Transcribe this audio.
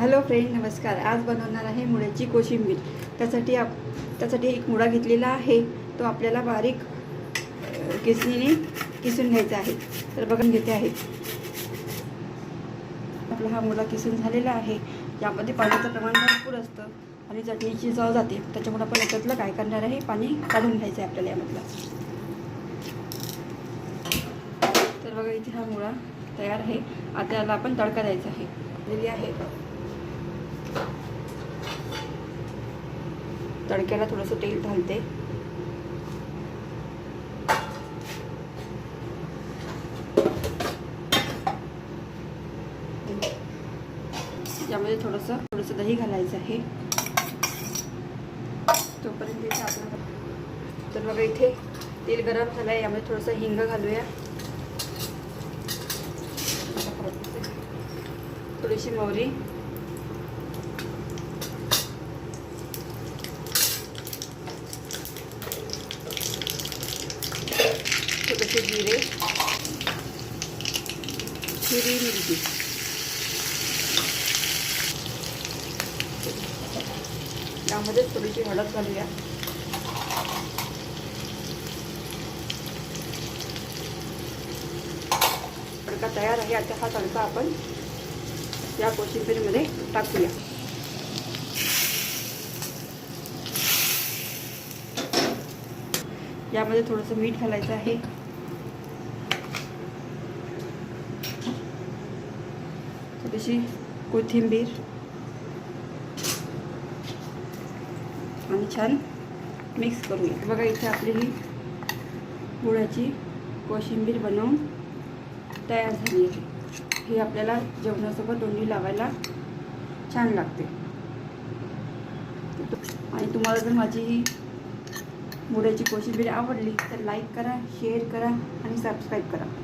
Hello friend नमस्कार. आज बनवणार आहे मुळ्याची कोशिंबीर. त्यासाठी आप त्यासाठी एक मुळा घेतलेला आहे. तो आपल्याला बारीक किसणीने किसून घ्यायचा आहे. तर बघून घेते आहे. आपला हा मुळा किसून झालेला आहे. यामध्ये पाण्याचं प्रमाण भरपूर असतं आणि चटणीची चव जाते. त्याच्यामुळे आपण याच्यातलं काय करणार आहे? पाणी काढून घ्यायचं आहे आपल्याला यामधलं. तर बघा इथे हा मुळा तयार आहे. आता याला आपण तडका द्यायचा आहे. दिली आहे. तडक्याला थोडंसं तेल घालते. यामध्ये थोडंसं थोडंसं दही घालायचं आहे. तोपर्यंत इथे आपण तर बघा इथे तेल गरम झालं आहे यामध्ये थोडंसं हिंग घालूया. थोडीशी मोहरी. थोडेसे जिरे. हिरवी मिरची. यामध्ये थोडीशी हळद घालूया. तडका तयार आहे. आता हा तडका आपण या कोशिंबीरमध्ये टाकूया. यामध्ये थोडंसं मीठ घालायचं आहे. थोडीशी कोथिंबीर. आणि छान मिक्स करूया बघा इथे आपली ही गुळाची कोशिंबीर बनवून तयार झाली आहे. ही आपल्याला जेवणासोबत दोन्ही लावायला छान लागते. आणि तुम्हाला जर माझी ही मुळ्याची कोशिंबीर आवडली तर लाईक करा शेअर करा आणि सबस्क्राईब करा.